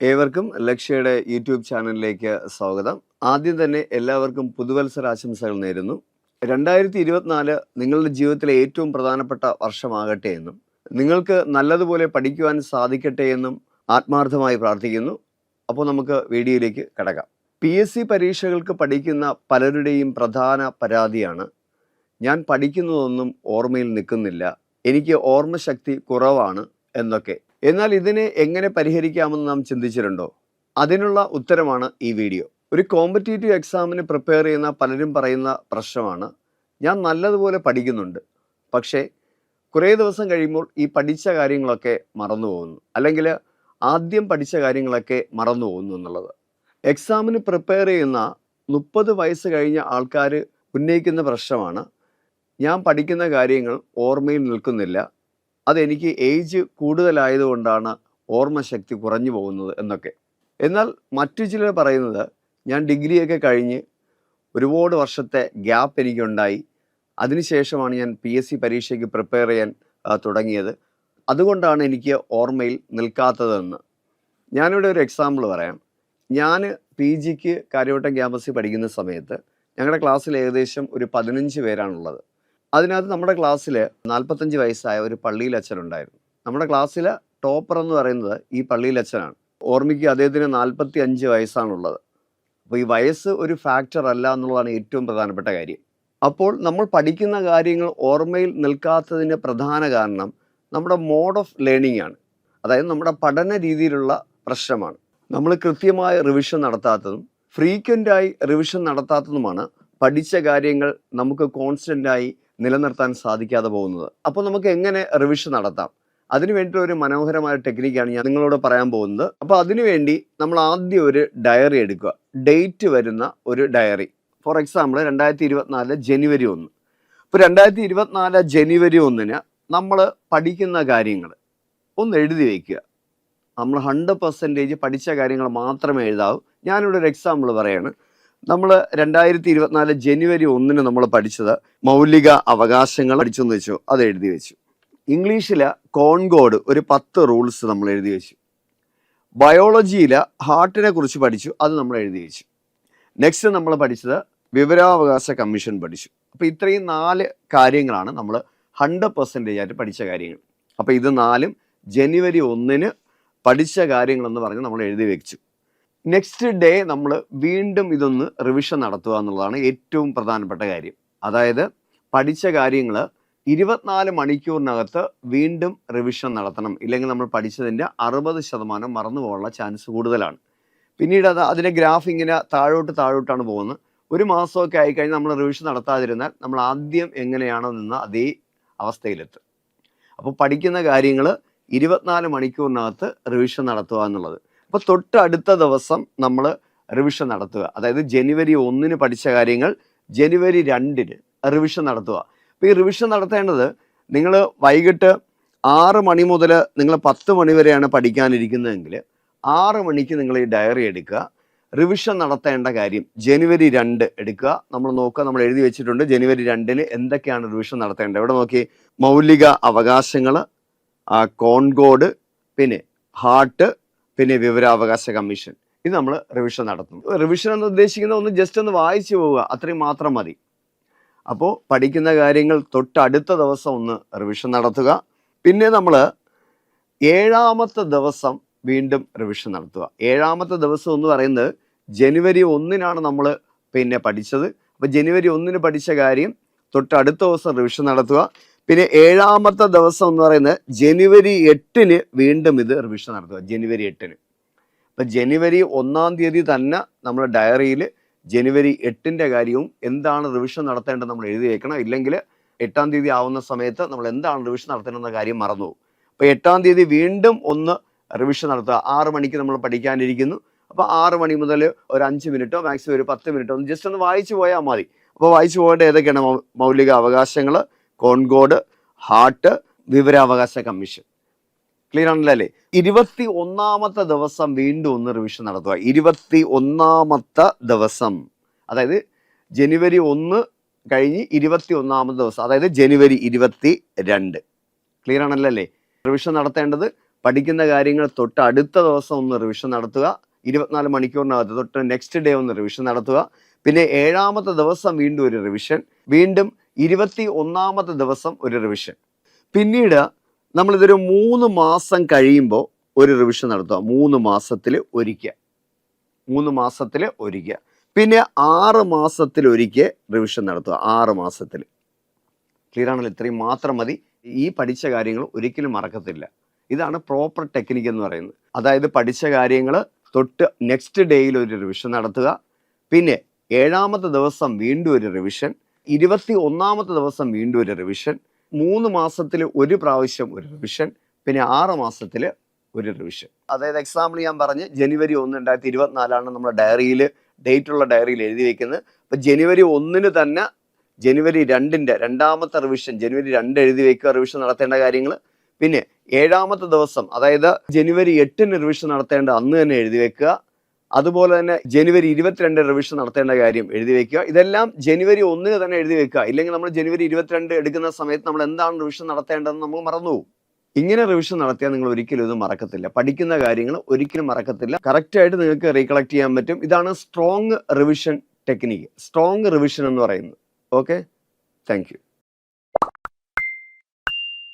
ഏവർക്കും ലക്ഷ്യയുടെ യൂട്യൂബ് ചാനലിലേക്ക് സ്വാഗതം. ആദ്യം തന്നെ എല്ലാവർക്കും പുതുവത്സര ആശംസകൾ നേരുന്നു. രണ്ടായിരത്തി ഇരുപത്തിനാല് നിങ്ങളുടെ ജീവിതത്തിലെ ഏറ്റവും പ്രധാനപ്പെട്ട വർഷമാകട്ടെ എന്നും നിങ്ങൾക്ക് നല്ലതുപോലെ പഠിക്കുവാൻ സാധിക്കട്ടെ എന്നും ആത്മാർത്ഥമായി പ്രാർത്ഥിക്കുന്നു. അപ്പോൾ നമുക്ക് വീഡിയോയിലേക്ക് കിടക്കാം. പി എസ് സി പരീക്ഷകൾക്ക് പഠിക്കുന്ന പലരുടെയും പ്രധാന പരാതിയാണ് ഞാൻ പഠിക്കുന്നതൊന്നും ഓർമ്മയിൽ നിൽക്കുന്നില്ല. എനിക്ക് ഓർമ്മശക്തി കുറവാണ് എന്നൊക്കെ. എന്നാൽ ഇതിനെ എങ്ങനെ പരിഹരിക്കാമെന്ന് നാം ചിന്തിച്ചിട്ടുണ്ടോ? അതിനുള്ള ഉത്തരമാണ് ഈ വീഡിയോ. ഒരു കോമ്പറ്റേറ്റീവ് എക്സാമിന് പ്രിപ്പയർ ചെയ്യുന്ന പലരും പറയുന്ന പ്രശ്നമാണ്. ഞാൻ നല്ലതുപോലെ പഠിക്കുന്നുണ്ട്. പക്ഷേ കുറേ ദിവസം കഴിയുമ്പോൾ ഈ പഠിച്ച കാര്യങ്ങളൊക്കെ മറന്നു പോകുന്നു. അല്ലെങ്കിൽ ആദ്യം പഠിച്ച കാര്യങ്ങളൊക്കെ മറന്നു പോകുന്നു എന്നുള്ളത്. എക്സാമിന് പ്രിപ്പയർ ചെയ്യുന്ന മുപ്പത് വയസ്സ് കഴിഞ്ഞ ആൾക്കാർ ഉന്നയിക്കുന്ന പ്രശ്നമാണ്. ഞാൻ പഠിക്കുന്ന കാര്യങ്ങൾ ഓർമ്മയിൽ നിൽക്കുന്നില്ല. അതെനിക്ക് ഏജ് കൂടുതലായതുകൊണ്ടാണ് ഓർമ്മശക്തി കുറഞ്ഞു പോകുന്നത് എന്നൊക്കെ. എന്നാൽ മറ്റു ചിലർ പറയുന്നത് ഞാൻ ഡിഗ്രിയൊക്കെ കഴിഞ്ഞ് ഒരുപാട് വർഷത്തെ ഗ്യാപ്പ് എനിക്കുണ്ടായി. അതിനുശേഷമാണ് ഞാൻ പി എസ് സി പരീക്ഷയ്ക്ക് പ്രിപ്പയർ ചെയ്യാൻ തുടങ്ങിയത്. അതുകൊണ്ടാണ് എനിക്ക് ഓർമ്മയിൽ നിൽക്കാത്തതെന്ന്. ഞാനിവിടെ ഒരു എക്സാമ്പിൾ പറയാം. ഞാൻ പി ജിക്ക് കാര്യവട്ടം ക്യാമ്പസിൽ പഠിക്കുന്ന സമയത്ത് ഞങ്ങളുടെ ക്ലാസ്സിൽ ഏകദേശം ഒരു പതിനഞ്ച് പേരാണുള്ളത്. അതിനകത്ത് നമ്മുടെ ക്ലാസ്സിൽ നാൽപ്പത്തഞ്ച് വയസ്സായ ഒരു പള്ളിയിൽ അച്ഛനുണ്ടായിരുന്നു നമ്മുടെ ക്ലാസ്സിലെ ടോപ്പർ എന്ന് പറയുന്നത് ഈ പള്ളിയിൽ അച്ഛനാണ് ഓർമ്മിക്കുക അദ്ദേഹത്തിന് നാൽപ്പത്തി അഞ്ച് വയസ്സാണുള്ളത്. അപ്പോൾ ഈ വയസ്സ് ഒരു ഫാക്ടർ അല്ല എന്നുള്ളതാണ് ഏറ്റവും പ്രധാനപ്പെട്ട കാര്യം. അപ്പോൾ നമ്മൾ പഠിക്കുന്ന കാര്യങ്ങൾ ഓർമ്മയിൽ നിൽക്കാത്തതിന്റെ പ്രധാന കാരണം നമ്മുടെ മോഡ് ഓഫ് ലേണിംഗ് ആണ്. അതായത് നമ്മുടെ പഠന രീതിയിലുള്ള പ്രശ്നമാണ്. നമ്മൾ കൃത്യമായ റിവിഷൻ നടത്താത്തതും ഫ്രീക്വന്റായി റിവിഷൻ നടത്താത്തതുമാണ് പഠിച്ച കാര്യങ്ങൾ നമുക്ക് കോൺസ്റ്റന്റായി നിലനിർത്താൻ സാധിക്കാതെ പോകുന്നത്. അപ്പോൾ നമുക്ക് എങ്ങനെ റിവിഷൻ നടത്താം? അതിനു വേണ്ടി ഒരു മനോഹരമായ ടെക്നിക്കാണ് ഞാൻ നിങ്ങളോട് പറയാൻ പോകുന്നത്. അപ്പോൾ അതിനുവേണ്ടി നമ്മൾ ആദ്യം ഒരു ഡയറി എടുക്കുക. ഡേറ്റ് വരുന്ന ഒരു ഡയറി ഫോർ എക്സാമ്പിൾ രണ്ടായിരത്തി ഇരുപത്തിനാല് ജനുവരി ഒന്ന്. ഇപ്പോൾ രണ്ടായിരത്തി ഇരുപത്തിനാല് ജനുവരി ഒന്നിന് നമ്മൾ പഠിക്കുന്ന കാര്യങ്ങൾ ഒന്ന് എഴുതി വയ്ക്കുക നമ്മൾ ഹൺഡ്രഡ് പെർസെന്റേജ് പഠിച്ച കാര്യങ്ങൾ മാത്രമേ എഴുതാവൂ. ഞാനിവിടെ ഒരു എക്സാമ്പിൾ പറയാണ്. നമ്മൾ രണ്ടായിരത്തി ഇരുപത്തിനാല് ജനുവരി ഒന്നിന് നമ്മൾ പഠിച്ചത് മൗലിക അവകാശങ്ങൾ പഠിച്ചെന്ന് വെച്ചു. അത് എഴുതി വെച്ചു. ഇംഗ്ലീഷിൽ കോൺകോഡ് ഒരു പത്ത് റൂൾസ് നമ്മൾ എഴുതി വെച്ചു. ബയോളജിയിൽ ഹാർട്ടിനെ കുറിച്ച് പഠിച്ചു. അത് നമ്മൾ എഴുതി വെച്ചു. നെക്സ്റ്റ് നമ്മൾ പഠിച്ചത് വിവരാവകാശ കമ്മീഷൻ പഠിച്ചു. അപ്പോൾ ഇത്രയും നാല് കാര്യങ്ങളാണ് നമ്മൾ ഹൺഡ്രഡ് പെർസെന്റേജ് ആയിട്ട് പഠിച്ച കാര്യങ്ങൾ. അപ്പോൾ ഇത് നാലും ജനുവരി ഒന്നിന് പഠിച്ച കാര്യങ്ങളെന്ന് പറഞ്ഞ് നമ്മൾ എഴുതി വെച്ചു. നെക്സ്റ്റ് ഡേ നമ്മൾ വീണ്ടും ഇതൊന്ന് റിവിഷൻ നടത്തുക എന്നുള്ളതാണ് ഏറ്റവും പ്രധാനപ്പെട്ട കാര്യം. അതായത് പഠിച്ച കാര്യങ്ങൾ ഇരുപത്തിനാല് മണിക്കൂറിനകത്ത് വീണ്ടും റിവിഷൻ നടത്തണം. ഇല്ലെങ്കിൽ നമ്മൾ പഠിച്ചതിന്റെ അറുപത് ശതമാനം മറന്നു പോകാനുള്ള ചാൻസ് കൂടുതലാണ്. പിന്നീട് അത് അതിന്റെ ഗ്രാഫ് ഇങ്ങനെ താഴോട്ട് താഴോട്ടാണ് പോകുന്നത്. ഒരു മാസമൊക്കെ ആയിക്കഴിഞ്ഞാൽ നമ്മൾ റിവിഷൻ നടത്താതിരുന്നാൽ നമ്മൾ ആദ്യം എങ്ങനെയാണോ നിന്ന് അതേ അവസ്ഥയിലെത്തും. അപ്പോൾ പഠിക്കുന്ന കാര്യങ്ങൾ ഇരുപത്തിനാല് മണിക്കൂറിനകത്ത് റിവിഷൻ നടത്തുക എന്നുള്ളത്. അപ്പോൾ തൊട്ട് അടുത്ത ദിവസം നമ്മൾ റിവിഷൻ നടത്തുക. അതായത് ജനുവരി ഒന്നിന് പഠിച്ച കാര്യങ്ങൾ ജനുവരി രണ്ടിന് റിവിഷൻ നടത്തുക. അപ്പോൾ ഈ റിവിഷൻ നടത്തേണ്ടത് നിങ്ങൾ വൈകിട്ട് ആറ് മണി മുതൽ നിങ്ങൾ പത്ത് മണി വരെയാണ് പഠിക്കാനിരിക്കുന്നതെങ്കിൽ ആറ് മണിക്ക് നിങ്ങൾ ഈ ഡയറി എടുക്കുക. റിവിഷൻ നടത്തേണ്ട കാര്യം ജനുവരി രണ്ട് എടുക്കുക. നമ്മൾ നോക്കുക നമ്മൾ എഴുതി വെച്ചിട്ടുണ്ട് ജനുവരി രണ്ടിന് എന്തൊക്കെയാണ് റിവിഷൻ നടത്തേണ്ടത്. ഇവിടെ നോക്കി മൗലിക അവകാശങ്ങൾ കോൺകോഡ് പിന്നെ ഹാർട്ട് പിന്നെ വിവരാവകാശ കമ്മീഷൻ. ഇത് നമ്മൾ റിവിഷൻ നടത്തും റിവിഷൻ എന്ന് ഉദ്ദേശിക്കുന്ന ഒന്ന് ജസ്റ്റ് ഒന്ന് വായിച്ചു പോവുക. അത്രയും മാത്രം മതി. അപ്പോൾ പഠിക്കുന്ന കാര്യങ്ങൾ തൊട്ടടുത്ത ദിവസം ഒന്ന് റിവിഷൻ നടത്തുക. പിന്നെ നമ്മൾ ഏഴാമത്തെ ദിവസം വീണ്ടും റിവിഷൻ നടത്തുക. ഏഴാമത്തെ ദിവസം എന്ന് പറയുന്നത് ജനുവരി ഒന്നിനാണ് നമ്മൾ പിന്നെ പഠിച്ചത്. അപ്പോൾ ജനുവരി ഒന്നിന് പഠിച്ച കാര്യം തൊട്ടടുത്ത ദിവസം റിവിഷൻ നടത്തുക. പിന്നെ ഏഴാമത്തെ ദിവസം എന്ന് പറയുന്നത് ജനുവരി എട്ടിന് വീണ്ടും ഇത് റിവിഷൻ നടത്തുക ജനുവരി എട്ടിന്. അപ്പം ജനുവരി ഒന്നാം തീയതി തന്നെ നമ്മൾ ഡയറിയിൽ ജനുവരി എട്ടിന്റെ കാര്യവും എന്താണ് റിവിഷൻ നടത്തേണ്ടത് നമ്മൾ എഴുതി വെക്കണം. ഇല്ലെങ്കിൽ എട്ടാം തീയതി ആവുന്ന സമയത്ത് നമ്മൾ എന്താണ് റിവിഷൻ നടത്തേണ്ടതെന്ന കാര്യം മറന്നു പോകും. അപ്പോൾ എട്ടാം തീയതി വീണ്ടും ഒന്ന് റിവിഷൻ നടത്തുക. ആറ് മണിക്ക് നമ്മൾ പഠിക്കാനിരിക്കുന്നു. അപ്പോൾ ആറ് മണി മുതൽ ഒരു അഞ്ച് മിനിറ്റോ മാക്സിമം ഒരു പത്ത് മിനിറ്റോ ഒന്ന് ജസ്റ്റ് ഒന്ന് വായിച്ചു പോയാൽ മതി. അപ്പോൾ വായിച്ചു പോകേണ്ട ഏതൊക്കെയാണ് മൗലിക അവകാശങ്ങൾ കോൺകോഡ് ഹാർട്ട് വിവരാവകാശ കമ്മീഷൻ. ക്ലിയർ ആണല്ലോ അല്ലേ? ഇരുപത്തി ഒന്നാമത്തെ ദിവസം വീണ്ടും ഒന്ന് റിവിഷൻ നടത്തുക. ഇരുപത്തി ഒന്നാമത്തെ ദിവസം. അതായത് ജനുവരി ഒന്ന് കഴിഞ്ഞ് ഇരുപത്തി ഒന്നാമത്തെ ദിവസം. അതായത് ജനുവരി ഇരുപത്തി രണ്ട് ക്ലിയർ ആണല്ലോ അല്ലേ? റിവിഷൻ നടത്തേണ്ടത് പഠിക്കുന്ന കാര്യങ്ങൾ തൊട്ട് അടുത്ത ദിവസം ഒന്ന് റിവിഷൻ നടത്തുക. ഇരുപത്തിനാല് മണിക്കൂറിനകത്ത് തൊട്ട് നെക്സ്റ്റ് ഡേ ഒന്ന് റിവിഷൻ നടത്തുക. പിന്നെ ഏഴാമത്തെ ദിവസം വീണ്ടും ഒരു റിവിഷൻ വീണ്ടും ഇരുപത്തി ഒന്നാമത്തെ ദിവസം ഒരു റിവിഷൻ പിന്നീട് നമ്മളിതൊരു മൂന്ന് മാസം കഴിയുമ്പോൾ ഒരു റിവിഷൻ നടത്തുക. മൂന്ന് മാസത്തിൽ ഒരിക്കൽ മൂന്ന് മാസത്തിൽ ഒരിക്കൽ പിന്നെ ആറ് മാസത്തിൽ ഒരിക്കൽ റിവിഷൻ നടത്തുക. ആറ് മാസത്തിൽ. ക്ലിയർ ആണല്ലോ? ഇത്രയും മാത്രം മതി. ഈ പഠിച്ച കാര്യങ്ങൾ ഒരിക്കലും മറക്കത്തില്ല. ഇതാണ് പ്രോപ്പർ ടെക്നിക്ക് എന്ന് പറയുന്നത്. അതായത് പഠിച്ച കാര്യങ്ങൾ തൊട്ട് നെക്സ്റ്റ് ഡേയിൽ ഒരു റിവിഷൻ നടത്തുക. പിന്നെ ഏഴാമത്തെ ദിവസം വീണ്ടും ഒരു റിവിഷൻ ഇരുപത്തി ഒന്നാമത്തെ ദിവസം വീണ്ടും ഒരു റിവിഷൻ മൂന്ന് മാസത്തിൽ ഒരു പ്രാവശ്യം ഒരു റിവിഷൻ പിന്നെ ആറ് മാസത്തിൽ ഒരു റിവിഷൻ അതായത് എക്സാമ്പിൾ ഞാൻ പറഞ്ഞ് ജനുവരി ഒന്ന് രണ്ടായിരത്തി ഇരുപത്തിനാലാണ് നമ്മുടെ ഡയറിയിൽ ഡേറ്റ് ഉള്ള ഡയറിയിൽ എഴുതി വെക്കുന്നത്. അപ്പം ജനുവരി ഒന്നിന് തന്നെ ജനുവരി രണ്ടിന്റെ രണ്ടാമത്തെ റിവിഷൻ ജനുവരി രണ്ട് എഴുതി വെക്കുക റിവിഷൻ നടത്തേണ്ട കാര്യങ്ങൾ. പിന്നെ ഏഴാമത്തെ ദിവസം അതായത് ജനുവരി എട്ടിന് റിവിഷൻ നടത്തേണ്ട അന്ന് തന്നെ എഴുതി വെക്കുക. അതുപോലെ തന്നെ ജനുവരി ഇരുപത്തിരണ്ട് റിവിഷൻ നടത്തേണ്ട കാര്യം എഴുതി വെക്കുക. ഇതെല്ലാം ജനുവരി ഒന്നിന് തന്നെ എഴുതി വെക്കുക. ഇല്ലെങ്കിൽ നമ്മൾ ജനുവരി ഇരുപത്തിരണ്ട് എടുക്കുന്ന സമയത്ത് നമ്മൾ എന്താണ് റിവിഷൻ നടത്തേണ്ടതെന്ന് നമ്മൾ മറന്നുപോകും ഇങ്ങനെ റിവിഷൻ നടത്തിയാൽ നിങ്ങൾ ഒരിക്കലും ഇത് മറക്കത്തില്ല. പഠിക്കുന്ന കാര്യങ്ങൾ ഒരിക്കലും മറക്കത്തില്ല. കറക്റ്റായിട്ട് നിങ്ങൾക്ക് റീകളക്ട് ചെയ്യാൻ പറ്റും. ഇതാണ് strong revision technique strong revision എന്ന് പറയുന്നത്. Okay thank